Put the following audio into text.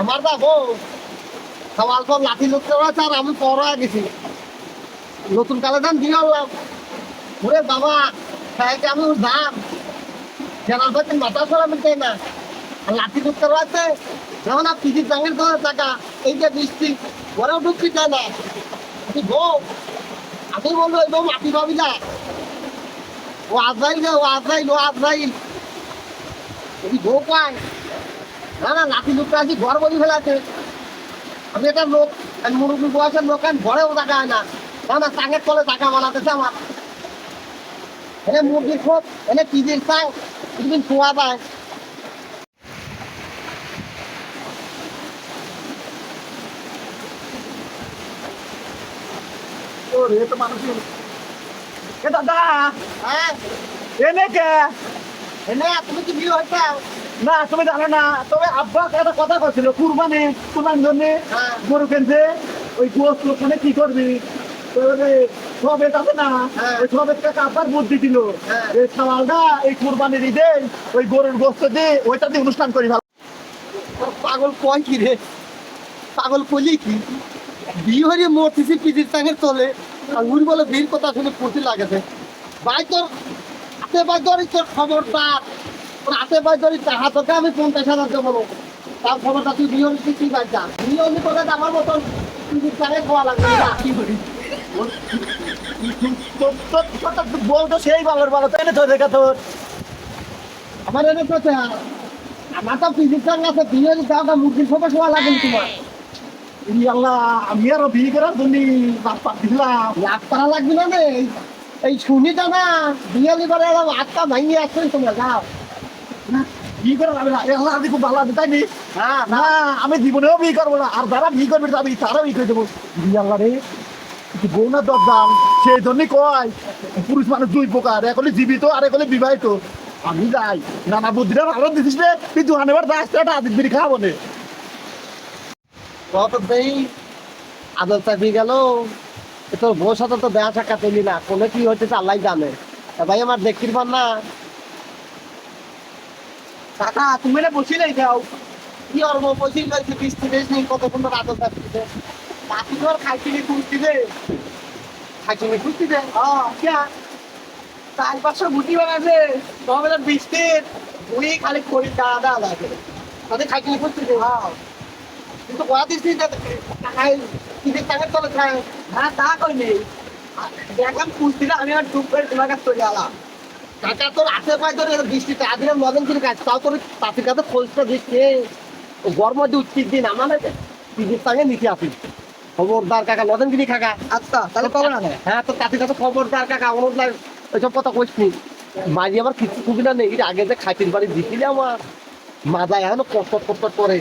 আমার না। পর লাঠি লুকতে রয়েছে আর আমি গেছি। নতুন কালে দাম দিয়ে আনলাম। ওরে বাবা খাইতে আমি দাম জানার পর মাথা সরা মিলতে না। আর লাঠি লুকতে রয়েছে যেমন আর দাঙের করে টাকা এই যে বৃষ্টি, ওরাও চায় না। আমি বউ আমি বলব এই বউ মাটি পাবি না। ও আজরাইল রে, ও আজরাইল ও আজরাইল। তুমি বউ পায় না না লাঠি লুকতে আছি ঘর বলি ফেলাছে আমি একটা লোক মুরব্বী বয়সের লোক আমি ঘরেও টাকা না। না না চাঙের তলে টাকা বানাতেছে আমার। এনে মুরগির খোপ এনে পিজির চাং কিছুদিন খোয়া পায় মানুষ এ দাদা হ্যাঁ। এনে কে? এনে তুমি কি বিয়ে হয়েছে? না তুমি জানো না তবে আব্বা একটা কথা কুরবানি জন্য হ্যাঁ। গরু কিনছে ওই গোস লোকখানে কি করবি? সবে আছে না। ওই সবে টাকা আব্বার বুদ্ধি দিল হ্যাঁ। এই সালালটা এই কুরবানির ঈদে ওই গরুর গোস্ত দিয়ে ওইটা দিয়ে অনুষ্ঠান করি ভালো। পাগল কয় কি রে? পাগল কইলি কি? বিয়ে হয়ে মরতেছি পিজির চাঙের তলে আঙ্গুর বলে বীর কথা শুনে ফুর্তি লাগেছে। ভাই তোর হাতে ভাই ধরি তোর খবরদার। তোর হাতে ভাই ধরি তাহা তোকে আমি পঞ্চাশ হাজার দেবো তার খবরটা তুই হলি কি ভাই যা। হলি তোকে আমার মতন পিজির চাঙে খাওয়া লাগবে না। কি করি তোর তোর তোর তো বউ তো সেই বাবার বাবা তাই না তোর দেখা তোর? আমার এনে কথা আমার তো পিজির চাং আছে হলি তাহলে মুরগির খবর শোয়া লাগে তোমার। আল্লাহ আমি আরও বিয়ে করার জন্য দিলাম করা লাগবে না রে। এই শুনিটা না বিয়ালি করে এলাম আটটা ভাঙিয়ে আসছে তোমরা যাও। বিয়ে করার আমি আল্লাহ আমি খুব ভালো আছে তাই নি? না আমি জীবনেও বিয়ে করব না। আর যারা বিয়ে করবে আমি তারাও বিয়ে করে দেবো। বিয়ে আল্লাহ রে না দরদাম সেই জন্যই কয় পুরুষ মানুষ দুই প্রকার এক হলে জীবিত আর এক হলে বিবাহিত। আমি যাই। নানা বুদ্ধিটা ভালো দিছিস রে তুই দোকানে এবার দাস একটা আদিত বিড়ি খাওয়াবো নে। কত দেই আদর চাপি গেল। তোর বউর সাথে তো দেয়া সাক্ষাৎ পেলি না। কোনে কি হচ্ছে আল্লাহ জানে। ভাই আমার দেখতে পার না। কাকা, তুমি না বসিলেই যাও। কি অল্প লাগছে বৃষ্টি বেশ নেই কত সুন্দর আদর চাপছে। বাকি তোর খাইছিলি খুঁজছি রে খাইছিলি খুঁজছি রে চার পাঁচশো গুটি বানাছে তবে বৃষ্টির। তুই খালি করি দাদা লাগে। তাদের খাইছিলি খুঁজছি রে হ্যাঁ কিন্তু খাই কিনে টাকার তলে হ্যাঁ তা কই নেই দেখলাম কুস্তিটা আমি টুক করে তোমার কাছে চলে কাকা তোর তোর কাজ তাও তোর তাঁতির কাছে খোঁজটা দিচ্ছে গরম দিয়ে উচিত দিন আমার সঙ্গে নিতে আসি খবরদার কাকা মদন গিরি কাকা? আচ্ছা তাহলে কবে না হ্যাঁ তো তাঁতির কাছে খবরদার কাকা অনুদার ওইসব কথা কইস মাঝে আমার কিছু সুবিধা নেই আগে যে খাইতির বাড়ি দিছিলি আমার। মাজা এখনও কষ্ট কষ্ট করে।